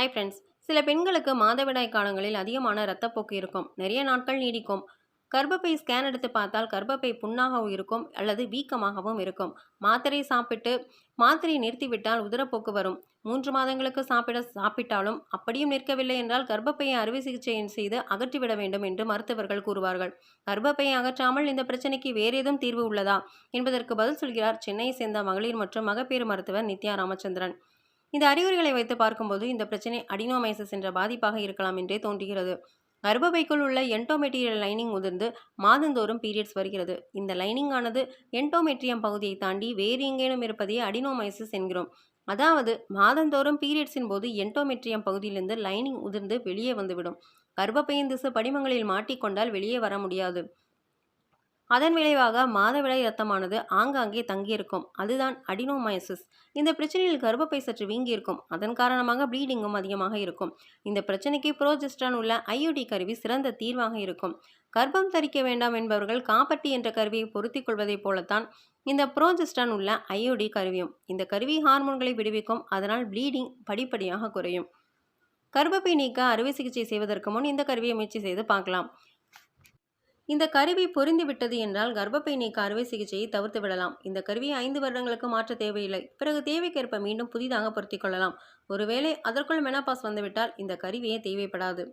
Hi friends சில பெண்களுக்கு மாதவிடாய் காலங்களில் அதிகமான இரத்தப்போக்கு இருக்கும். நிறைய நாட்கள் நீடிக்கும். கர்ப்பப்பை ஸ்கேன் எடுத்து பார்த்தால் கர்ப்பப்பை புண்ணாகவும் இருக்கும் அல்லது வீக்கமாகவும் இருக்கும். மாத்திரை சாப்பிட்டு மாத்திரையை நிறுத்திவிட்டால் உதரப்போக்கு வரும். மூன்று மாதங்களுக்கு சாப்பிட சாப்பிட்டாலும் அப்படியும் நிற்கவில்லை என்றால் கர்ப்பப்பையை அறுவை சிகிச்சை செய்து அகற்றிவிட வேண்டும் என்று மருத்துவர்கள் கூறுவார்கள். கர்ப்பப்பையை அகற்றாமல் இந்த பிரச்சனைக்கு வேறு ஏதும் தீர்வு உள்ளதா? என்பதற்கு பதில் சொல்கிறார் சென்னையை சேர்ந்த மகளிர் மற்றும் மகப்பேறு மருத்துவர் நித்யா ராமச்சந்திரன். இந்த அறிகுறிகளை வைத்து பார்க்கும்போது இந்த பிரச்சனை அடினோமைசஸ் என்ற பாதிப்பாக இருக்கலாம் என்றே தோன்றுகிறது. கர்ப்பப்பைக்குள் உள்ள என்டோமெட்டீரியல் லைனிங் உதிர்ந்து மாதந்தோறும் பீரியட்ஸ் வருகிறது. இந்த லைனிங் ஆனது என்டோமெட்ரியம் பகுதியை தாண்டி வேறு எங்கேனும் இருப்பதையே அடினோமைசஸ் என்கிறோம். அதாவது மாதந்தோறும் பீரியட்ஸின் போது என்டோமெட்ரியம் பகுதியிலிருந்து லைனிங் உதிர்ந்து வெளியே வந்துவிடும். கர்ப்பப்பையின் திசு படிமங்களில் மாட்டிக்கொண்டால் வெளியே வர முடியாது. அதன் விளைவாக மாதவிடாய் இரத்தமானது ஆங்காங்கே தங்கியிருக்கும். அதுதான் அடினோமயசிஸ். இந்த பிரச்சனையில் கர்ப்பப்பை சற்று வீங்கியிருக்கும். அதன் காரணமாக ப்ளீடிங்கும் அதிகமாக இருக்கும். இந்த பிரச்சனைக்கு புரோஜெஸ்ட்ரான் உள்ள ஐயோடி கருவி சிறந்த தீர்வாக இருக்கும். கர்ப்பம் தரிக்க வேண்டாம் என்பவர்கள் காப்பட்டி என்ற கருவியை பொருத்திக் கொள்வதைப் போலத்தான் இந்த புரோஜெஸ்டான் உள்ள ஐயோடி கருவியும். இந்த கருவி ஹார்மோன்களை விடுவிக்கும். அதனால் ப்ளீடிங் படிப்படியாக குறையும். கர்ப்பப்பை நீக்க அறுவை சிகிச்சை செய்வதற்கு முன் இந்த கருவியை முயற்சி செய்து பார்க்கலாம். இந்த கருவி பொருந்திவிட்டது என்றால் கர்ப்பப்பை நீக்க அறுவை சிகிச்சையை தவிர்த்து விடலாம். இந்த கருவியை ஐந்து வருடங்களுக்கு மாற்ற தேவையில்லை. பிறகு தேவைக்கேற்ப மீண்டும் புதிதாக பொருத்திக் கொள்ளலாம். ஒருவேளை அதற்குள் மெனாபாஸ் வந்துவிட்டால் இந்த கருவியே தேவைப்படாது.